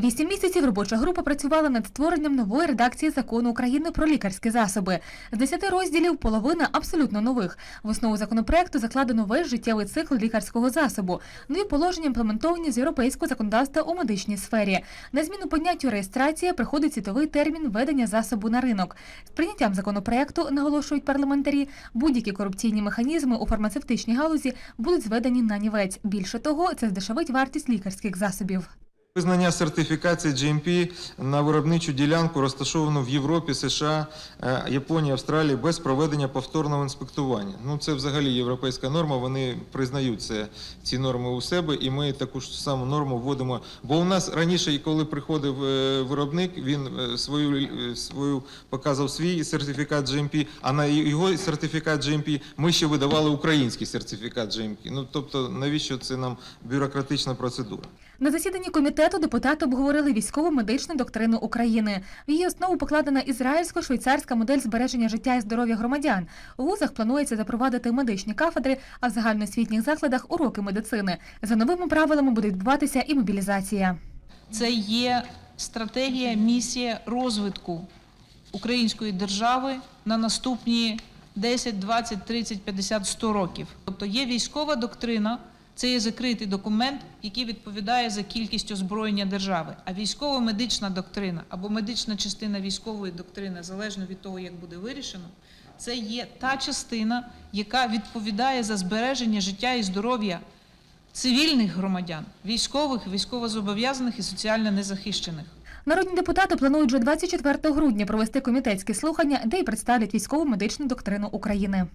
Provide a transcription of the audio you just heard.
Вісім місяців робоча група працювала над створенням нової редакції закону України про лікарські засоби. З десяти розділів половина абсолютно нових. В основу законопроекту закладено весь життєвий цикл лікарського засобу. Нові положення імплементовані з європейського законодавства у медичній сфері. На зміну поняттю реєстрація приходить світовий термін введення засобу на ринок. З прийняттям законопроекту, наголошують парламентарі, будь-які корупційні механізми у фармацевтичній галузі будуть зведені на нівець. Більше того, це здешевить вартість лікарських засобів. Визнання сертифікації GMP на виробничу ділянку розташовану в Європі, США, е, Японії, Австралії без проведення повторного інспектування. Ну це взагалі європейська норма. Вони признають ці норми у себе, і ми таку ж саму норму вводимо. Бо у нас раніше, коли приходив е, виробник, він е, свою свою показав свій сертифікат GMP, а на його сертифікат GMP ми ще видавали український сертифікат GMP. Ну тобто, навіщо це нам бюрократична процедура? На засіданні комітету депутати обговорили військово-медичну доктрину України. В її основу покладена ізраїльсько-швейцарська модель збереження життя і здоров'я громадян. У вузах планується запровадити медичні кафедри, а в загальноосвітніх закладах уроки медицини. За новими правилами буде відбуватися і мобілізація. Це є стратегія, місія розвитку української держави на наступні 10, 20, 30, 50, 100 років. Тобто є військова доктрина, це є закритий документ, який відповідає за кількість озброєння держави. А військово-медична доктрина або медична частина військової доктрини, залежно від того, як буде вирішено, це є та частина, яка відповідає за збереження життя і здоров'я цивільних громадян, військових, військовозобов'язаних і соціально незахищених. Народні депутати планують вже 24 грудня провести комітетські слухання, де й представлять військово-медичну доктрину України.